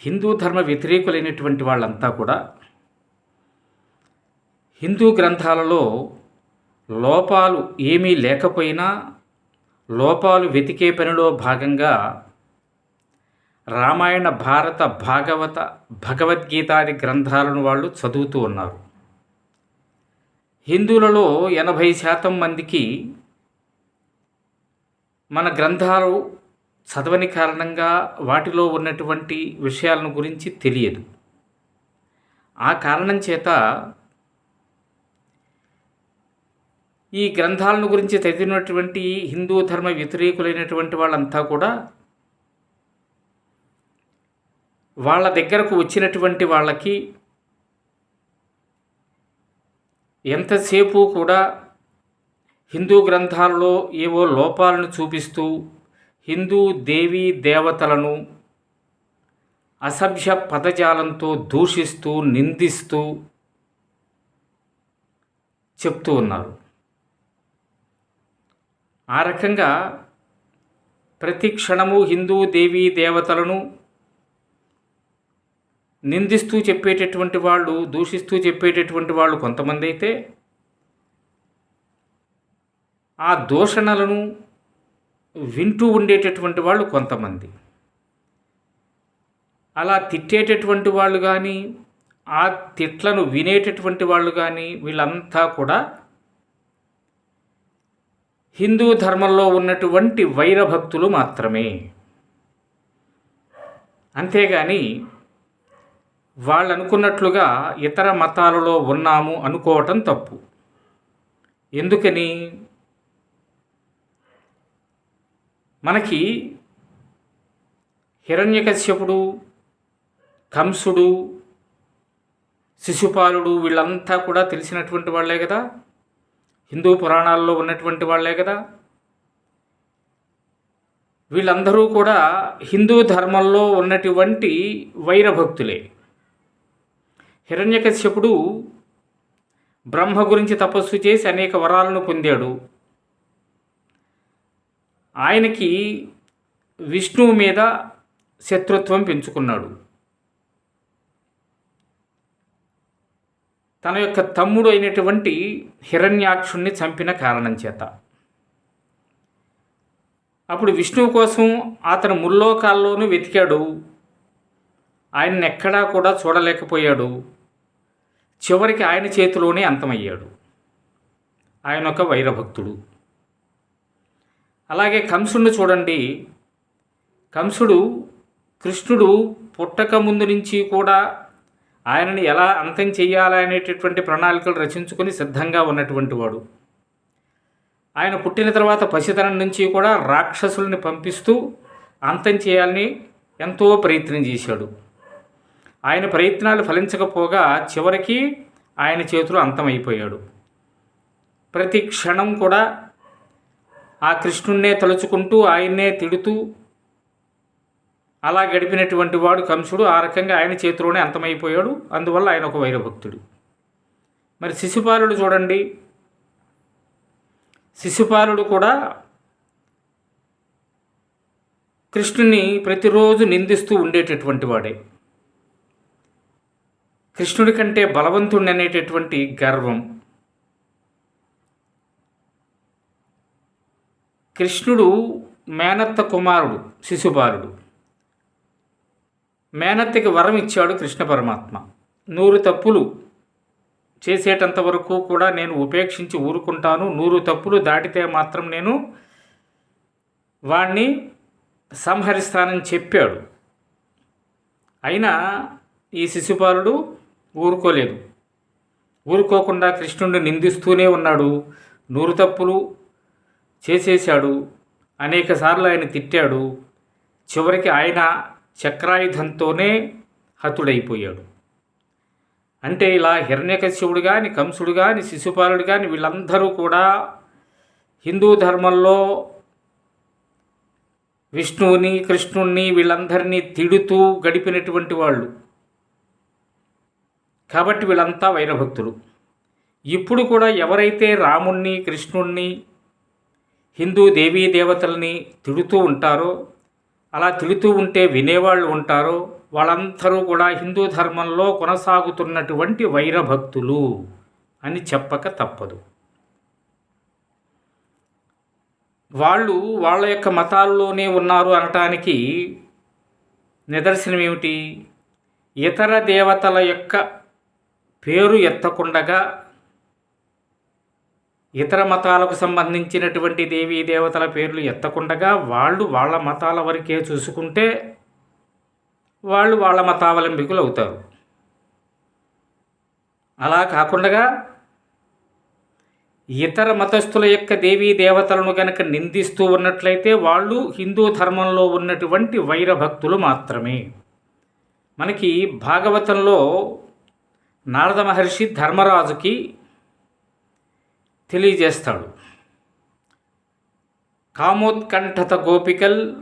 హిందూ ధర్మ వ్యతిరేకులైనటువంటి వాళ్ళంతా కూడా హిందూ గ్రంథాలలో లోపాలు ఏమీ లేకపోయినా లోపాలు వెతికే పనిలో భాగంగా రామాయణ భారత భాగవత భగవద్గీతాది గ్రంథాలను వాళ్ళు చదువుతూ ఉన్నారు. హిందువులలో ఎనభై శాతం మందికి మన గ్రంథాలు చదవని కారణంగా వాటిలో ఉన్నటువంటి విషయాలను గురించి తెలియదు. ఆ కారణం చేత ఈ గ్రంథాలను గురించి చదివినటువంటి హిందూ ధర్మ వ్యతిరేకులైనటువంటి వాళ్ళంతా కూడా వాళ్ళ దగ్గరకు వచ్చినటువంటి వాళ్ళకి ఎంతసేపు కూడా హిందూ గ్రంథాలలో ఏవో లోపాలను చూపిస్తూ హిందూ దేవీ దేవతలను అసభ్య పదజాలంతో దూషిస్తూ నిందిస్తూ చెప్తూ ఉన్నారు. ఆ రకంగా ప్రతి క్షణము హిందూ దేవీ దేవతలను నిందిస్తూ చెప్పేటటువంటి వాళ్ళు దూషిస్తూ చెప్పేటటువంటి వాళ్ళు కొంతమంది అయితే ఆ దూషణలను వింటూ ఉండేటటువంటి వాళ్ళు కొంతమంది. అలా తిట్టేటటువంటి వాళ్ళు కానీ ఆ తిట్లను వినేటటువంటి వాళ్ళు కానీ వీళ్ళంతా కూడా హిందూ ధర్మంలో ఉన్నటువంటి వైరభక్తులు మాత్రమే. అంతేగాని వాళ్ళు అనుకున్నట్లుగా ఇతర మతాలలో ఉన్నాము అనుకోవటం తప్పు. ఎందుకని? మనకి హిరణ్యకశ్యపుడు కంసుడు శిశుపాలుడు వీళ్ళంతా కూడా తెలిసినటువంటి వాళ్ళే కదా. హిందూ పురాణాల్లో ఉన్నటువంటి వాళ్ళే కదా. వీళ్ళందరూ కూడా హిందూ ధర్మంలో ఉన్నటువంటి వైరభక్తులే. హిరణ్యకశ్యపుడు బ్రహ్మ గురించి తపస్సు చేసి అనేక వరాలను పొందాడు. ఆయనకి విష్ణువు మీద శత్రుత్వం పెంచుకున్నాడు. తన యొక్క తమ్ముడు అయినటువంటి హిరణ్యాక్షుణ్ణి చంపిన కారణం చేత. అప్పుడు విష్ణువు కోసం అతను ముల్లోకాల్లోనూ వెతికాడు. ఆయన్ని ఎక్కడా కూడా చూడలేకపోయాడు. చివరికి ఆయన చేతిలోనే అంతమయ్యాడు. ఆయన ఒక వైరభక్తుడు. అలాగే కంసుడిని చూడండి. కంసుడు కృష్ణుడు పుట్టక ముందు నుంచి కూడా ఆయనని ఎలా అంతం చేయాలనేటటువంటి ప్రణాళికలు రచించుకొని సిద్ధంగా ఉన్నటువంటి వాడు. ఆయన పుట్టిన తర్వాత పసితనం నుంచి కూడా రాక్షసుల్ని పంపిస్తూ అంతం చేయాలని ఎంతో ప్రయత్నం చేశాడు. ఆయన ప్రయత్నాలు ఫలించకపోగా చివరికి ఆయన చేతులు అంతమైపోయాడు. ప్రతి క్షణం కూడా ఆ కృష్ణుణ్ణే తలుచుకుంటూ ఆయన్నే తిడుతూ అలా గడిపినటువంటి వాడు కంసుడు ఆ రకంగా ఆయన చేతిలోనే అంతమైపోయాడు. అందువల్ల ఆయన ఒక వైరభక్తుడు. మరి శిశుపాలుడు చూడండి. శిశుపాలుడు కూడా కృష్ణుని ప్రతిరోజు నిందిస్తూ ఉండేటటువంటి వాడే. కృష్ణుడి కంటే బలవంతుడిని అనేటటువంటి గర్వం. కృష్ణుడు మేనత్త కుమారుడు శిశుపాలుడు మేనత్తకి వరం ఇచ్చాడు కృష్ణ పరమాత్మ. నూరు తప్పులు చేసేటంత వరకు కూడా నేను ఉపేక్షించి ఊరుకుంటాను. నూరు తప్పులు దాటితే మాత్రం నేను వాణ్ణి సంహరిస్తానని చెప్పాడు. అయినా ఈ శిశుపాలుడు ఊరుకోలేదు. ఊరుకోకుండా కృష్ణుడిని నిందిస్తూనే ఉన్నాడు. నూరు తప్పులు చేసేశాడు. అనేకసార్లు ఆయన తిట్టాడు. చివరికి ఆయన చక్రాయుధంతోనే హతుడైపోయాడు. అంటే ఇలా హిరణ్యకశ్యపుడు కానీ కంసుడు కానీ శిశుపాలుడు కానీ వీళ్ళందరూ కూడా హిందూ ధర్మంలో విష్ణువుని కృష్ణుణ్ణి వీళ్ళందరినీ తిడుతూ గడిపినటువంటి వాళ్ళు. కాబట్టి వీళ్ళంతా వైరభక్తులు. ఇప్పుడు కూడా ఎవరైతే రాముణ్ణి కృష్ణుణ్ణి హిందూ దేవీ దేవతల్ని తిడుతూ ఉంటారో అలా తిడుతూ ఉంటే వినేవాళ్ళు ఉంటారో వాళ్ళందరూ కూడా హిందూ ధర్మంలో కొనసాగుతున్నటువంటి వైరభక్తులు అని చెప్పక తప్పదు. వాళ్ళు వాళ్ళ యొక్క మతాల్లోనే ఉన్నారు అనటానికి నిదర్శనం ఏమిటి ఇతర దేవతల యొక్క పేరు ఎత్తకుండగా ఇతర మతాలకు సంబంధించినటువంటి దేవీ దేవతల పేర్లు ఎత్తకుండగా వాళ్ళు వాళ్ళ మతాల వరకే చూసుకుంటే వాళ్ళు వాళ్ళ మతావలంబికులు అవుతారు అలా కాకుండా ఇతర మతస్థుల యొక్క దేవీ దేవతలను గనక నిందిస్తూ ఉన్నట్లయితే వాళ్ళు హిందూ ధర్మంలో ఉన్నటువంటి వైరభక్తులు మాత్రమే. మనకి భాగవతంలో నారద మహర్షి ధర్మరాజుకి తెలియజేస్తాడు. కామోత్కంఠత గోపికల్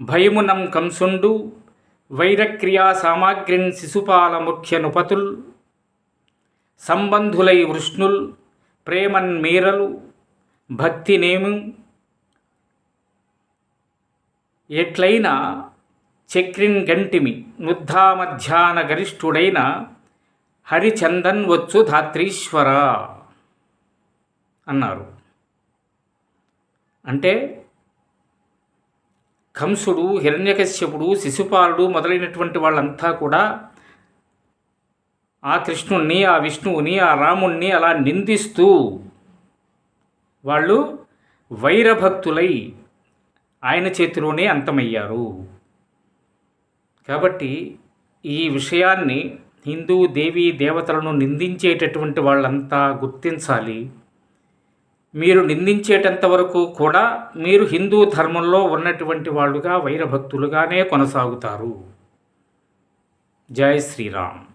భయమునం కంసుండు వైరక్రియా సామాగ్రిన్ శిశుపాల ముఖ్య నుపతుల్ సంబంధులై వృష్ణుల్ ప్రేమన్ మీరలు భక్తినేము ఎట్లైన చక్రిన్ గంటిమి నుద్ధామధ్యాన గరిష్ఠుడైన హరిచందన్ వచ్చు ధాత్రీశ్వర. అన్నారు. అంటే కంసుడు హిరణ్యకశ్యపుడు శిశుపాలుడు మొదలైనటువంటి వాళ్ళంతా కూడా ఆ కృష్ణుణ్ణి ఆ విష్ణువుని ఆ రాముణ్ణి అలా నిందిస్తూ వాళ్ళు వైరభక్తులై ఆయన చేతిలోనే అంతమయ్యారు. కాబట్టి ఈ విషయాన్ని హిందూ దేవీ దేవతలను నిందించేటటువంటి వాళ్ళంతా గుర్తించాలి. మీరు నిందించేటంత వరకు కూడా మీరు హిందూ ధర్మంలో ఉన్నటువంటి వాళ్ళుగా వైరభక్తులుగానే కొనసాగుతారు. జై శ్రీరామ్.